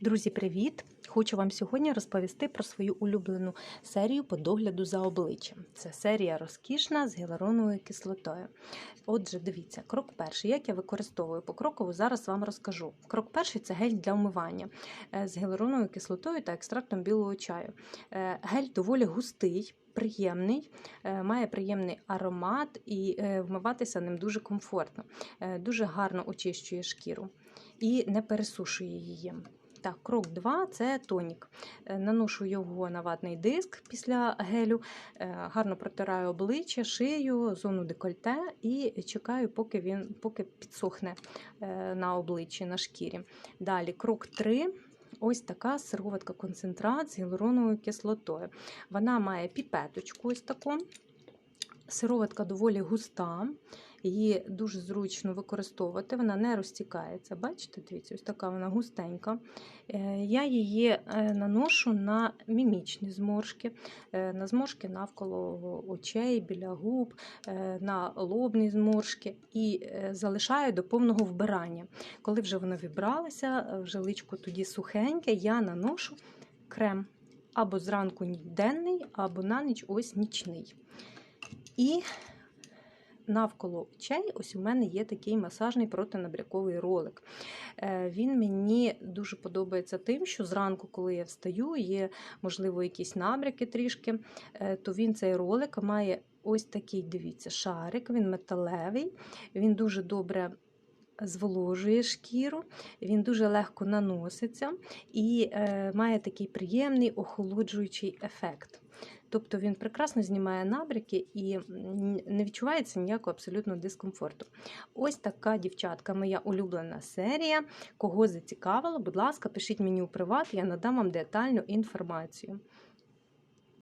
Друзі, привіт! Хочу вам сьогодні розповісти про свою улюблену серію по догляду за обличчям. Це серія розкішна з гіалуроновою кислотою. Отже, дивіться, крок перший, як я використовую покроково, зараз вам розкажу. Крок перший це гель для вмивання е, з гіалуроновою кислотою та екстрактом білого чаю. Е, Гель доволі густий. Приємний, е, має приємний аромат і вмиватися ним дуже комфортно, дуже гарно очищує шкіру і не пересушує її. Так, крок 2 це тонік. Е, Наношу його на ватний диск після гелю, е, гарно протираю обличчя, шию, зону декольте і чекаю, поки він поки підсохне е, на обличчі, на шкірі. Далі, крок 3. Ось така сироватка концентрат з гіалуроновою кислотою. Вона має піпеточку ось таку. Сироватка доволі густа, її дуже зручно використовувати, вона не розтікається. Бачите, дивіться, ось така вона густенька. Е, Я її е, наношу на мімічні зморшки, е, на зморшки навколо очей, біля губ, на лобні зморшки і залишаю до повного вбирання. Коли вже воно вібралося, е, вже личко тоді сухеньке, я наношу крем або зранку денний, або на ніч ось нічний. І навколо очей, ось у мене є такий масажний протинабряковий ролик. Е, Він мені дуже подобається тим, що зранку, коли я встаю, є, можливо, якісь набряки трішки, е, то він цей ролик має ось такий, дивіться, шарик, він металевий, він дуже добре. Зволожує шкіру, він дуже легко наноситься і е, має такий приємний охолоджуючий ефект. Тобто він прекрасно знімає набряки і не відчувається ніякого абсолютно дискомфорту. Ось така дівчатка, моя улюблена серія. Кого зацікавило, будь ласка, пишіть мені у приват, я надам вам детальну інформацію.